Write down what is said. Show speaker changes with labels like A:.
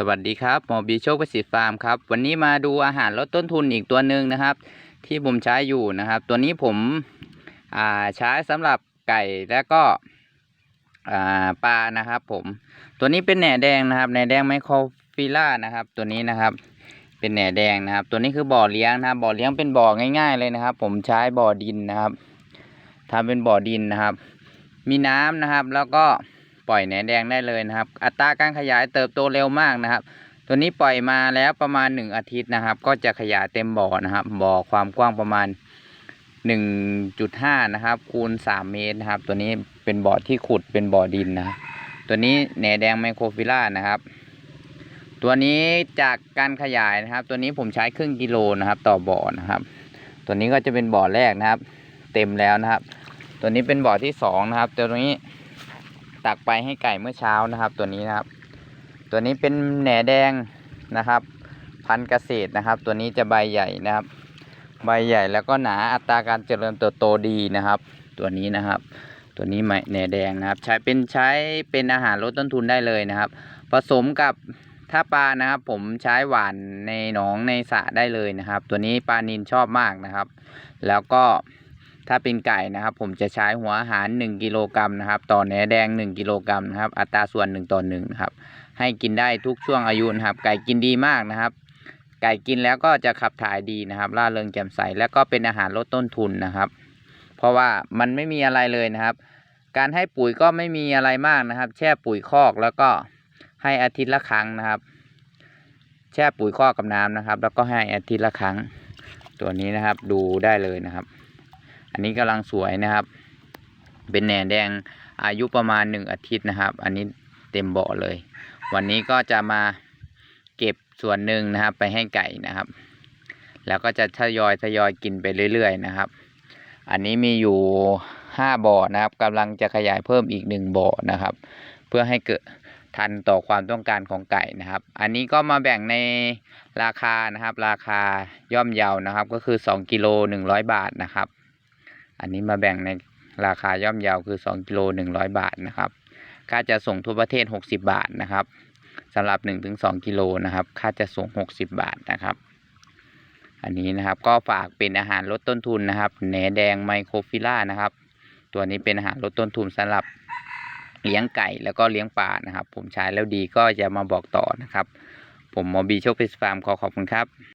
A: สวัสดีครับหมอบีโชคประสิทธิ์ฟาร์มครับ วันนี้มาดูอาหารลดต้นทุนอีกตัวหนึ่งนะครับ ที่ผมใช้อยู่นะครับ ตัวนี้ผมใช้สำหรับไก่และก็ปลานะครับ ผม ตัวนี้เป็นแหน่แดงนะครับแหน่แดงไมโครฟิล่านะครับ ตัวนี้นะครับ เป็นแหน่แดงนะครับ ตัวนี้คือบ่อเลี้ยงนะครับบ่อเลี้ยงเป็นบ่อง่าย ๆเลยนะครับ ผมใช้บ่อดินนะครับทำเป็นบ่อดินนะครับ มีน้ำนะครับแล้วก็ ปล่อยแหนแดงได้เลยนะครับ อัตราการขยายเติบโตเร็วมากนะครับ ตัวนี้ปล่อยมาแล้วประมาณหนึ่งอาทิตย์นะครับ ก็จะขยายเต็มบ่อนะครับ บ่อความกว้างประมาณหนึ่งจุดห้านะครับ คูณสามเมตรนะครับ ตัวนี้เป็นบ่อที่ขุดเป็นบ่อดินนะตัวนี้แหนแดงไมโครฟิล่านะครับ ตัวนี้จากการขยายนะครับ ตัวนี้ผมใช้ครึ่งกิโลนะครับ ต่อบ่อนะครับ ตัวนี้ก็จะเป็นบ่อแรกนะครับ เต็มแล้วนะครับ ตัวนี้เป็นบ่อที่สองนะครับตัวนี้ ตักไปให้ไก่เมื่อเช้านะครับ ตัวนี้นะครับ ตัวนี้เป็นแหน่แดงนะครับ พันธุ์เกษตรนะครับ ตัวนี้จะใบใหญ่นะครับ ใบใหญ่แล้วก็หนาอัตราการเจริญเติบโตดีนะครับ ตัวนี้นะครับ ตัวนี้แหน่แดงนะครับ ใช้เป็นใช้เป็นอาหารลดต้นทุนได้เลยนะครับ ผสมกับถ้าปลานะครับ ผมใช้หวานในหนองในสระได้เลยนะครับ ตัวนี้ปลานินชอบมากนะครับ แล้วก็ ถ้าเป็นไก่นะครับ ผมจะใช้หัวอาหาร 1กิโลกรัมนะครับ ต่อแหนแดง 1กิโลกรัมนะครับ อัตราส่วน1ต่อ1นะครับ ให้กินได้ทุกช่วงอายุนะครับ ไก่กินดีมากนะครับ ไก่กินแล้วก็จะขับถ่ายดีนะครับร่าเริงแจ่มใส แล้วก็เป็นอาหารลดต้นทุนนะครับ เพราะว่ามันไม่มีอะไรเลยนะครับ การให้ปุ๋ยก็ไม่มีอะไรมากนะครับ แช่ปุ๋ยคอกแล้วก็ให้อาทิตย์ละครั้งนะครับ แช่ปุ๋ยคอกกับน้ำนะครับ แล้วก็ให้อาทิตย์ละครั้ง ตัวนี้นะครับดูได้เลยนะครับ อันนี้กำลังสวยนะครับ เป็นแหนแดงอายุประมาณหนึ่งอาทิตย์นะครับ อันนี้เต็มเบาะเลย วันนี้ก็จะมาเก็บส่วนหนึ่งนะครับ ไปให้ไก่นะครับ แล้วก็จะทยอยทยอยกินไปเรื่อย ๆ นะครับ อันนี้มีอยู่ห้าบ่อนะครับกำลังจะขยายเพิ่มอีกหนึ่งบ่อนะครับ เพื่อให้เกิดทันต่อความต้องการของไก่นะครับ อันนี้ก็มาแบ่งในราคานะครับ ราคาย่อมเยานะครับ ก็คือ 2กิโล100 บาทนะครับ อันนี้มาแบ่งในราคาย่อมเยาคือ2กิโล100 บาทนะครับ ค่าจะส่งทั่วประเทศ 60 บาทนะครับสำหรับ 1-2 กิโลนะครับ ค่าจะส่ง 60 บาทนะครับ อันนี้นะครับก็ฝากเป็นอาหารลดต้นทุนนะครับแหนแดงไมโครฟิล่านะครับ ตัวนี้เป็นอาหารลดต้นทุนสำหรับเลี้ยงไก่แล้วก็เลี้ยงปลานะครับ ผมใช้แล้วดีก็จะมาบอกต่อนะครับ ผมหมอบีโชคพชรฟาร์มขอขอบคุณครับ